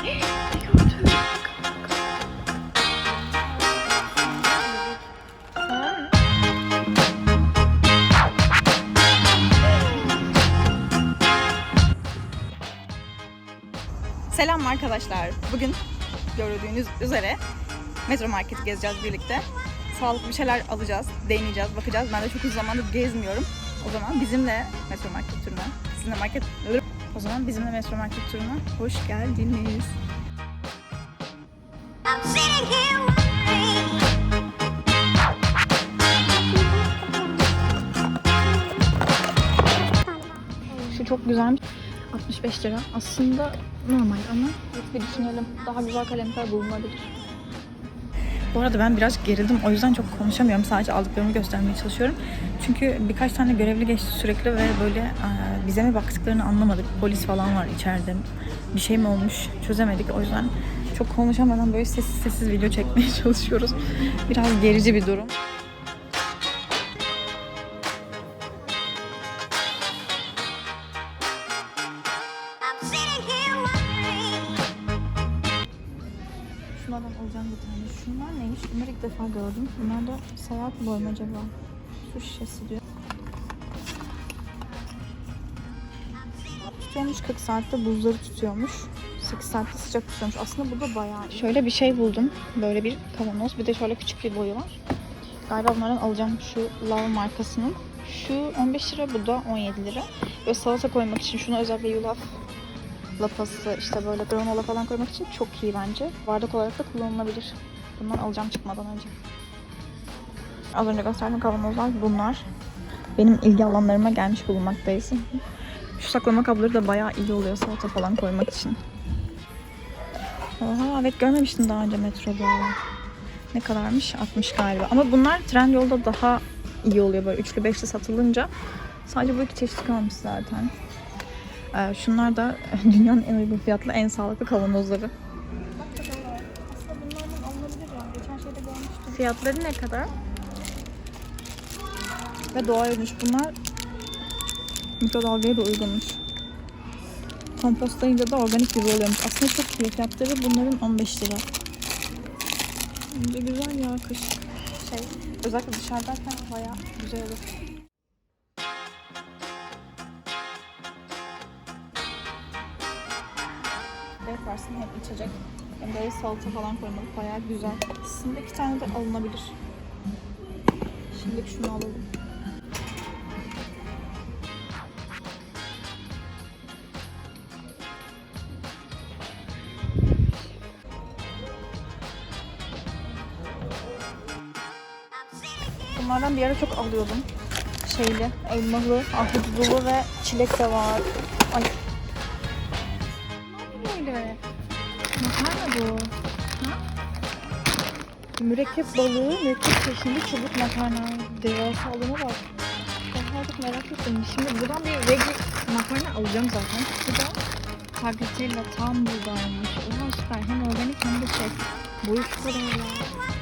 Selam arkadaşlar. Bugün gördüğünüz üzere Metro Market'i gezeceğiz birlikte. Sağlıklı bir şeyler alacağız, deneyeceğiz, bakacağız. Ben de çok uzun zamandır gezmiyorum. O zaman bizimle Metro Market turuna, sizinle market... O zaman bizimle Metro Market turuna hoş geldiniz. Şu çok güzelmiş. 65 lira. Aslında normal ama bir düşünelim. Daha güzel kalemler bulunabilir. Bu arada ben biraz gerildim. O yüzden çok konuşamıyorum. Sadece aldıklarımı göstermeye çalışıyorum. Çünkü birkaç tane görevli geçti sürekli ve böyle e, bize mi baktıklarını anlamadık. Polis falan var içeride. Bir şey mi olmuş çözemedik. O yüzden çok konuşamadan böyle sessiz sessiz video çekmeye çalışıyoruz. Biraz gerici bir durum. Seyahat boyum acaba. Su şişesi diyor. Tutuyormuş 40 saatte buzları tutuyormuş. 8 saatte sıcak tutuyormuş. Aslında bu da bayağı iyi. Şöyle bir şey buldum. Böyle bir kavanoz. Bir de şöyle küçük bir boyu var. Galiba bunlardan alacağım şu Love markasının. Şu 15 lira, bu da 17 lira. Böyle salata koymak için şunu özellikle yulaf lapası işte böyle granola falan koymak için çok iyi bence. Bardak olarak da kullanılabilir. Bundan alacağım çıkmadan önce. Az önce gösterdiğim kavanozlar bunlar. Benim ilgi alanlarıma gelmiş bulunmaktayız. Şu saklama kabları da bayağı iyi oluyor salata falan koymak için. Oha evet görmemiştim daha önce metroda. Ne kadarmış? 60 galiba. Ama bunlar Trendyol'da daha iyi oluyor böyle üçlü beşli satılınca. Sadece bu iki çeşit kalmış zaten. Ee, şunlar da dünyanın en uygun fiyatlı, en sağlıklı kavanozları. Fiyatları ne kadar? Ve doğaymış bunlar. Mikrodalgaya da uygunmuş. Kompostlayınca da organik gibi oluyormuş. Aslında çok iyi fiyatları. Bunların 15 lira. Bence güzel ya kış. Şey, özellikle dışarıdayken bayağı güzel olur. Renk varsın hem içecek hem böyle salata falan koymalık bayağı güzel. Aslında iki tane de alınabilir. Şimdi şunu alalım. Bunlardan bir ara çok alıyordum. Şeyli, elmalı, ahududulu ve çilek de var. Ay. Ne böyle? Makarna bu. Ha? Mürekkep balığı, mürekkep çeşitli çubuk makarna. Devasalığına bak. Ben artık merak ettim. Şimdi buradan bir veggie makarna alacağım zaten. Bu da tagliatella tam buğdaymış. Oha süper. Hem organik hem de şey. Boyu şu kadar ya.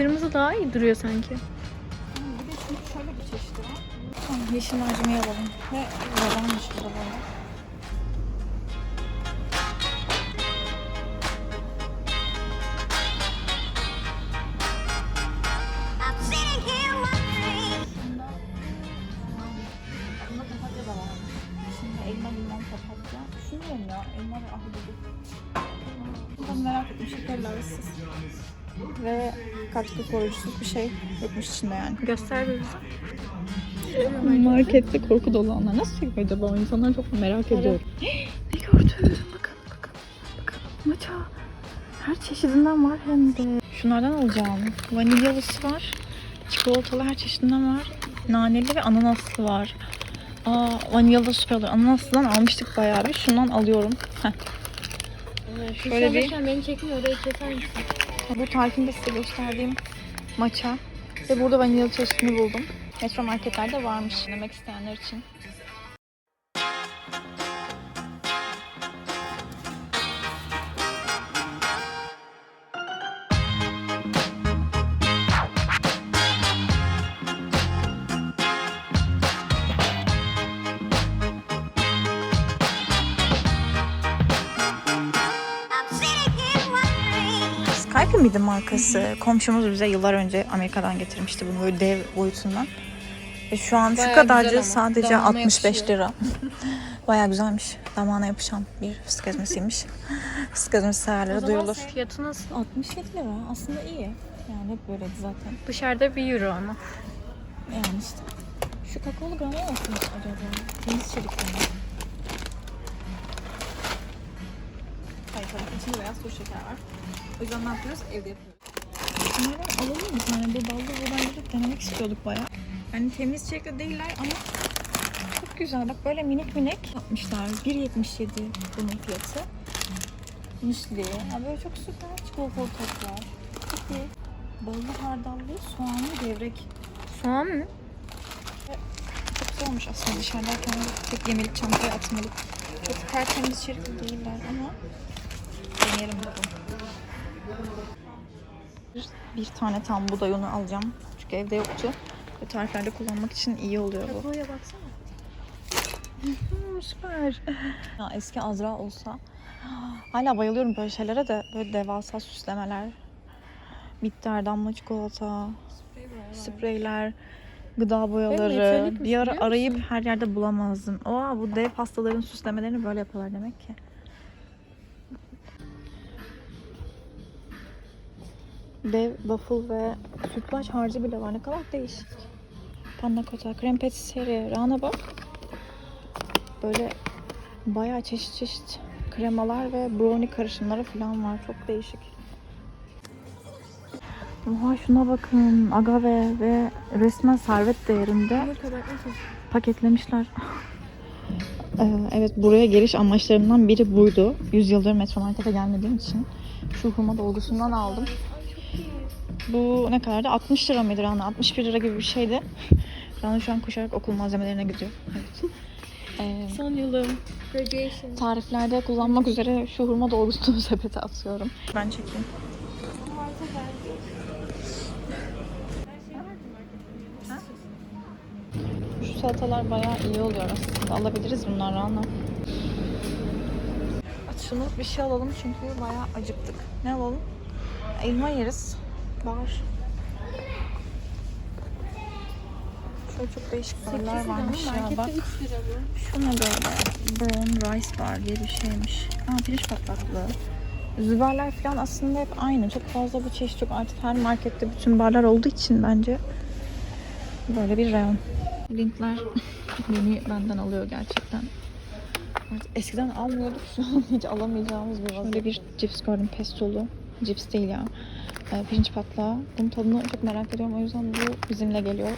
Kırmızı daha iyi duruyor sanki. Bir de şöyle bir çeşidi var. Yeşil mercimeği alalım. Ve yalanmış bu da böyle. Katkı koruyucusuz bir şey yokmuş içinde yani. Göster bir Markette korku dolu anlar. Nasıl çekiyor acaba? O insanlar çok merak ediyor. ne gördüm? Bakın bakın. Bakın. Maça. Her çeşidinden var hem de. Şunlardan alacağım. Vanilyalısı var. Çikolatalı her çeşidinden var. Naneli ve ananaslı var. Aa, vanilyalı da süper oluyor. Ananaslıdan almıştık bayağı bir. Şundan alıyorum. Heh. Şöyle bir- beni çekmiyor orayı keser misin? Bu tarifinde size gösterdiğim maça. Ve burada vanilyalı çeşidini buldum. Metro marketlerde varmış denemek isteyenler için. Miydi markası? Komşumuz bize yıllar önce Amerika'dan getirmişti bunu böyle dev boyutundan. Ve şu an şu Bayağı kadarcı güzel ama. sadece Damağına 65 yapışıyor. lira. Bayağı güzelmiş. Damağına yapışan bir fıstık ezmesiymiş. fıstık ezmesi severlere duyurulur. Fiyatı nasıl? 67 lira aslında iyi. Yani hep böyleydi zaten. Dışarıda bir euro ama. Yani işte. Şu kakaolu granola nasıl acaba? Temiz içerikli mi? Hayır tabii içinde beyaz toz şeker var. O yüzden ne yapıyoruz? Evde yapıyoruz. Bunlardan alalım bir tane. Bu ballı buğdayları denemek istiyorduk bayağı. Yani temiz içerikli değiller ama çok güzel. Bak böyle minik minik yapmışlar. 1.77 bunun fiyatı. Müsli. Ya böyle çok süper çikolatalı tatlar. Çok iyi. Ballı hardallı soğanlı gevrek. Soğan mı? Çok güzel olmuş aslında dışarıdayken tek yemelik çantaya atmalık. Çok tertemiz içerikli değiller ama deneyelim bakalım. Bir, bir tane tam buğday unu alacağım. Çünkü evde yoktu. Ve tariflerde kullanmak için iyi oluyor bu. Kakaoya baksana. Hmm, süper. Ya eski Azra olsa hala bayılıyorum böyle şeylere de böyle devasa süslemeler. Bitter damla çikolata, spreyler, gıda boyaları. Bir ara arayıp her yerde bulamazdım. Oha bu dev pastaların süslemelerini böyle yapıyorlar demek ki. Dev waffle ve sütlaç harcı bile var. Ne kadar değişik. Panna cotta, krem patisserie, rana bak. Böyle bayağı çeşit çeşit kremalar ve brownie karışımları falan var. Çok değişik. Oha şuna bakın. Agave ve resmen servet değerinde paketlemişler. Ee, evet buraya geliş amaçlarımdan biri buydu. 100 yıldır metro markete gelmediğim için şu hurma dolgusundan aldım. Bu ne kadardı? 60 lira mıydı Rana? 61 lira gibi bir şeydi. Rana şu an koşarak okul malzemelerine gidiyor. Evet. Ee, Son yılım. Graduation. tariflerde kullanmak üzere şu hurma dolgusunu sepete atıyorum. Ben çekeyim. Şu salatalar bayağı iyi oluyor aslında. Alabiliriz bunları ama. Şunu bir şey alalım çünkü bayağı acıktık. Ne alalım? Elma yeriz. Var. Şöyle çok değişik barlar varmış ya bak. Markette 3 lira bu. Şu ne böyle? Brown rice bar diye bir şeymiş. Aa pirinç patlaklı. Züberler falan aslında hep aynı. Çok fazla bir çeşit yok. Artık her markette bütün barlar olduğu için bence böyle bir reyon. Linkler beni benden alıyor gerçekten. Artık eskiden almıyorduk şu an hiç alamayacağımız bir vaziyette. Şöyle bir cips gördüm pestolu. Cips değil ya. Ee, pirinç patlağı. Bunun tadını çok merak ediyorum. O yüzden bu bizimle geliyor.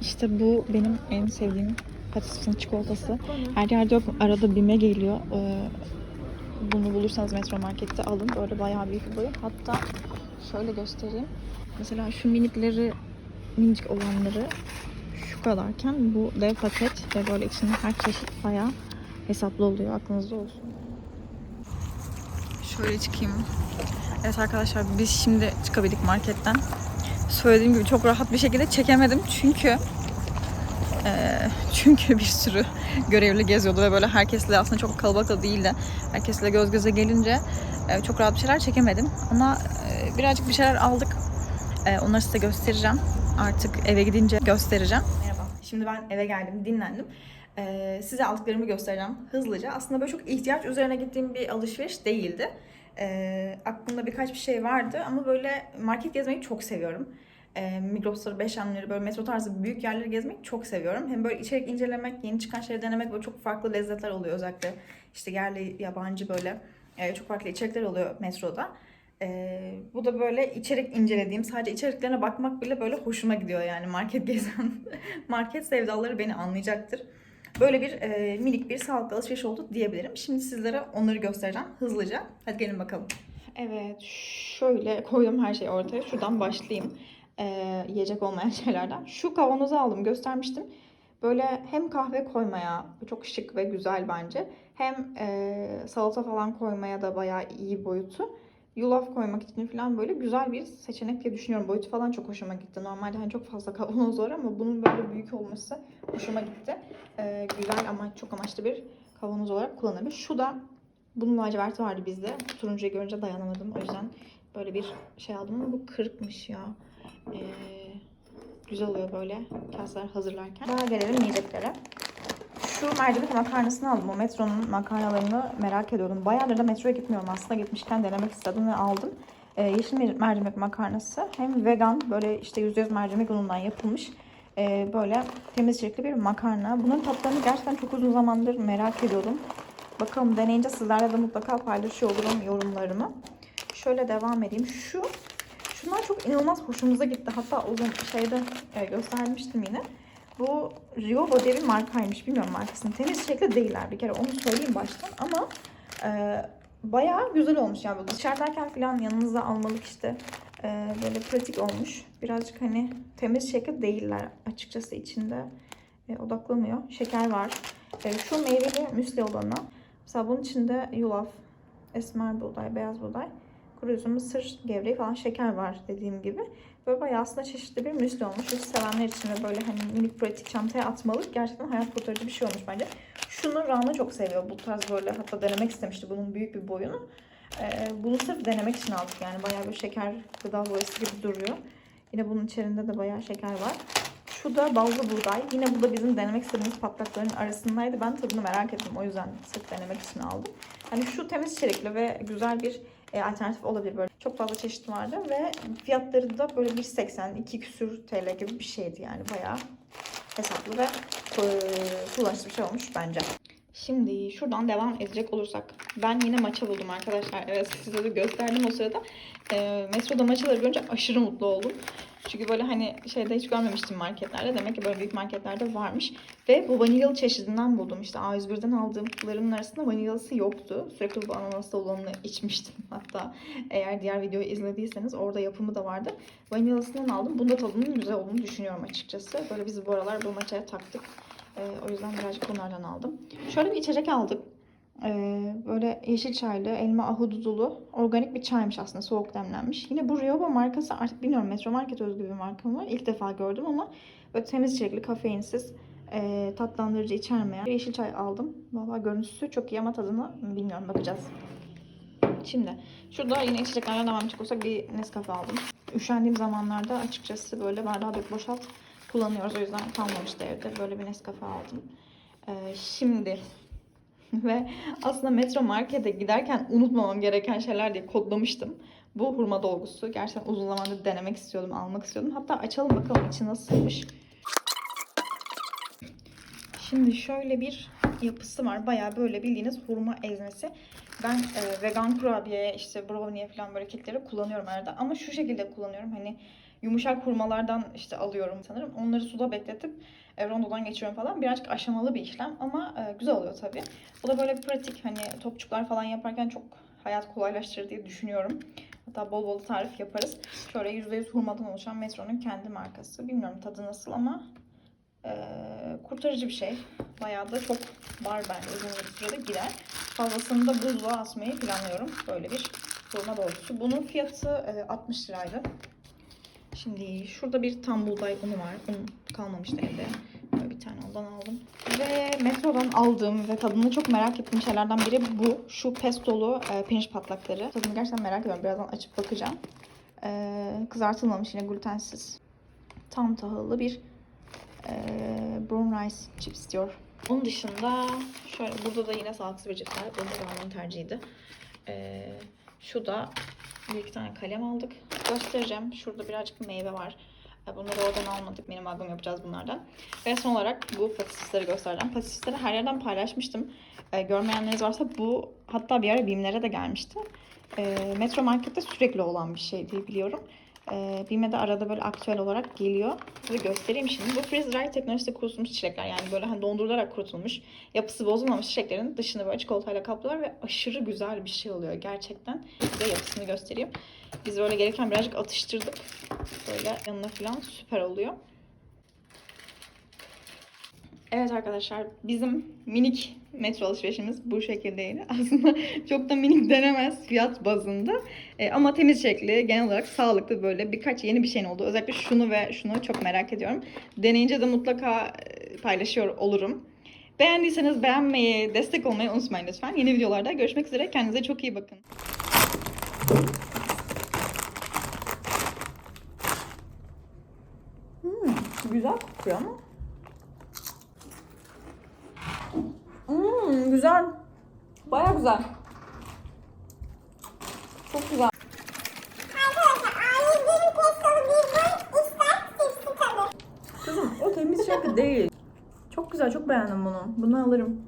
İşte bu benim en sevdiğim patisinin çikolatası. Her yerde yok. Arada bime geliyor. Ee, bunu bulursanız metro markette alın. Böyle bayağı büyük bir boyu. Hatta şöyle göstereyim. Mesela şu minikleri minicik olanları şu kadarken bu dev paket ve böyle içinde her çeşit bayağı hesaplı oluyor. Aklınızda olsun. Şöyle çıkayım. Evet arkadaşlar biz şimdi çıkabildik marketten. Söylediğim gibi çok rahat bir şekilde çekemedim çünkü eee, çünkü bir sürü görevli geziyordu ve böyle herkesle aslında çok kalabalık da değildi. Herkesle göz göze gelince e, çok rahat bir şeyler çekemedim. Ama e, birazcık bir şeyler aldık. E, onları size göstereceğim. Artık eve gidince göstereceğim. Merhaba. Şimdi ben eve geldim, dinlendim. E, size aldıklarımı göstereceğim hızlıca. Aslında böyle çok ihtiyaç üzerine gittiğim bir alışveriş değildi. E, aklımda birkaç bir şey vardı ama böyle market gezmeyi çok seviyorum. E, Migros'ları, Beşemleri, böyle metro tarzı büyük yerleri gezmek çok seviyorum. Hem böyle içerik incelemek, yeni çıkan şeyleri denemek böyle çok farklı lezzetler oluyor özellikle. İşte yerli, yabancı böyle e, çok farklı içerikler oluyor metroda. E, bu da böyle içerik incelediğim, sadece içeriklerine bakmak bile böyle hoşuma gidiyor yani market gezen. market sevdaları beni anlayacaktır. Böyle bir e, minik bir sağlıklı alışveriş oldu diyebilirim. Şimdi sizlere onları göstereceğim hızlıca. Hadi gelin bakalım. Evet, şöyle koydum her şeyi ortaya. Şuradan başlayayım. E, yiyecek olmayan şeylerden. Şu kavanozu aldım, göstermiştim. Böyle hem kahve koymaya çok şık ve güzel bence. Hem e, salata falan koymaya da bayağı iyi boyutu. Yulaf koymak için falan böyle güzel bir seçenek diye düşünüyorum. Boyutu falan çok hoşuma gitti. Normalde hani çok fazla kavanoz var ama bunun böyle büyük olması hoşuma gitti. E, güzel ama çok amaçlı bir kavanoz olarak kullanılabilir. Şu da bunun laciverti vardı bizde. Turuncuyu görünce dayanamadım. O yüzden böyle bir şey aldım ama bu kırıkmış ya. Ee, güzel oluyor böyle kaseler hazırlarken. Daha gelelim yiyeceklere. Şu mercimek makarnasını aldım. O metronun makarnalarını merak ediyordum. Bayağıdır da metroya gitmiyorum aslında. Gitmişken denemek istedim ve aldım. Ee, yeşil mer- mercimek makarnası. Hem vegan böyle işte %100 mercimek unundan yapılmış. ee, böyle temiz içerikli bir makarna. Bunun tatlarını gerçekten çok uzun zamandır merak ediyordum. Bakalım deneyince sizlerle de mutlaka paylaşıyor olurum yorumlarımı. Şöyle devam edeyim. Şu Şunlar çok inanılmaz hoşumuza gitti. Hatta o şeyde e, göstermiştim yine. Bu Riobo diye bir markaymış. Bilmiyorum markasını. Temiz şekilde değiller bir kere. Onu söyleyeyim baştan. Ama e, bayağı güzel olmuş. Yani dışarıdayken falan yanınıza almalık işte. E, böyle pratik olmuş. Birazcık hani temiz şekilde değiller açıkçası içinde. E, odaklamıyor. Şeker var. E, şu meyveli müsli olanı. Mesela bunun içinde yulaf, esmer buğday, beyaz buğday, kuru üzüm, mısır gevreği falan şeker var dediğim gibi. Böyle bayağı aslında çeşitli bir müsli olmuş. Hiç sevenler için de böyle hani minik pratik çantaya atmalık. Gerçekten hayat kurtarıcı bir şey olmuş bence. Şunu Rana çok seviyor. Bu tarz böyle hatta denemek istemişti bunun büyük bir boyunu. Ee, bunu sırf denemek için aldık yani. Bayağı bir şeker gıda boyası gibi duruyor. Yine bunun içerisinde de bayağı şeker var. Şu da ballı buğday. Yine bu da bizim denemek istediğimiz patlakların arasındaydı. Ben tadını merak ettim. O yüzden sırf denemek için aldım. Hani şu temiz içerikli ve güzel bir e, alternatif olabilir böyle. Çok fazla çeşit vardı ve fiyatları da böyle 1.80, 2 küsür TL gibi bir şeydi yani. Bayağı hesaplı ve e, kullanışlı bir şey olmuş bence. Şimdi şuradan devam edecek olursak. Ben yine maça buldum arkadaşlar. Evet size de gösterdim o sırada. E, metroda maçaları görünce aşırı mutlu oldum. Çünkü böyle hani şeyde hiç görmemiştim marketlerde. Demek ki böyle büyük marketlerde varmış. Ve bu vanilyalı çeşidinden buldum. İşte A101'den aldığımlarımın arasında vanilyalısı yoktu. Sürekli bu ananaslı olanını içmiştim. Hatta eğer diğer videoyu izlediyseniz orada yapımı da vardı. Vanilyalısından aldım. Bunda tadının güzel olduğunu düşünüyorum açıkçası. Böyle biz bu aralar bu maçaya taktık. Ee, o yüzden birazcık bunlardan aldım. Şöyle bir içecek aldık. Ee, böyle yeşil çaylı, elma ahududulu, organik bir çaymış aslında, soğuk demlenmiş. Yine bu Rioba markası artık bilmiyorum Metro Market özgü bir marka mı? İlk defa gördüm ama böyle temiz içerikli, kafeinsiz, e, tatlandırıcı içermeyen bir yeşil çay aldım. Valla görüntüsü çok iyi ama tadını bilmiyorum, bakacağız. Şimdi şurada yine içeceklerden devam edecek olursak bir Nescafe aldım. Üşendiğim zamanlarda açıkçası böyle bardağı dök boşalt kullanıyoruz. O yüzden kalmamıştı evde. Böyle bir Nescafe aldım. Ee, şimdi ve aslında metro markete giderken unutmamam gereken şeyler diye kodlamıştım. Bu hurma dolgusu. Gerçekten uzun zamandır denemek istiyordum, almak istiyordum. Hatta açalım bakalım içi nasılmış. Şimdi şöyle bir yapısı var. Bayağı böyle bildiğiniz hurma ezmesi. Ben e, vegan kurabiye, işte brownie falan böyle kekleri kullanıyorum arada. Ama şu şekilde kullanıyorum. Hani yumuşak hurmalardan işte alıyorum sanırım. Onları suda bekletip e, rondodan geçiyorum falan. Birazcık aşamalı bir işlem ama e, güzel oluyor tabii. Bu da böyle pratik. Hani topçuklar falan yaparken çok hayat kolaylaştırır diye düşünüyorum. Hatta bol bol tarif yaparız. Şöyle %100 hurmadan oluşan Metro'nun kendi markası. Bilmiyorum tadı nasıl ama e, kurtarıcı bir şey. Bayağı da çok var bence. Uzun bir sürede gider. Fazlasını da buzluğa asmayı planlıyorum. Böyle bir hurma dolgusu. Bunun fiyatı e, 60 liraydı. Şimdi şurada bir tam buğday unu var. Un kalmamıştı evde. Böyle bir tane ondan aldım. Ve metrodan aldığım ve tadını çok merak ettiğim şeylerden biri bu. Şu pestolu e, pirinç patlakları. Tadını gerçekten merak ediyorum. Birazdan açıp bakacağım. E, kızartılmamış yine glutensiz. Tam tahıllı bir e, brown rice chips diyor. Onun dışında şöyle burada da yine sağlıksız bir cips var. Da Rahman'ın tercihiydi. E, şu da bir iki tane kalem aldık. Göstereceğim. Şurada birazcık meyve var. E, Bunları oradan almadık. Benim albüm yapacağız bunlardan. Ve son olarak bu patisleri göstereceğim. Patisleri her yerden paylaşmıştım. E, görmeyenleriniz varsa bu hatta bir ara BİM'lere de gelmişti. E, Metro Market'te sürekli olan bir şey diye biliyorum. E, BİM'e de arada böyle aktüel olarak geliyor. Size göstereyim şimdi. Bu freeze dry teknolojisi kurutulmuş çilekler. Yani böyle hani dondurularak kurutulmuş. Yapısı bozulmamış çileklerin dışını böyle çikolatayla kaplıyorlar ve aşırı güzel bir şey oluyor gerçekten. Size yapısını göstereyim. Biz böyle gelirken birazcık atıştırdık. Böyle yanına falan süper oluyor. Evet arkadaşlar bizim minik metro alışverişimiz bu şekildeydi. Aslında çok da minik denemez fiyat bazında. E, ama temiz şekli genel olarak sağlıklı böyle birkaç yeni bir şeyin oldu. Özellikle şunu ve şunu çok merak ediyorum. Deneyince de mutlaka e, paylaşıyor olurum. Beğendiyseniz beğenmeyi, destek olmayı unutmayın lütfen. Yeni videolarda görüşmek üzere. Kendinize çok iyi bakın. Hmm, güzel kokuyor ama. Hmm, güzel. Baya güzel. Çok güzel. Arkadaşlar A101'in pestosu bir boy ister sipsi tabii. Kızım o temiz şarkı değil. Çok güzel, çok beğendim bunu. Bunu alırım.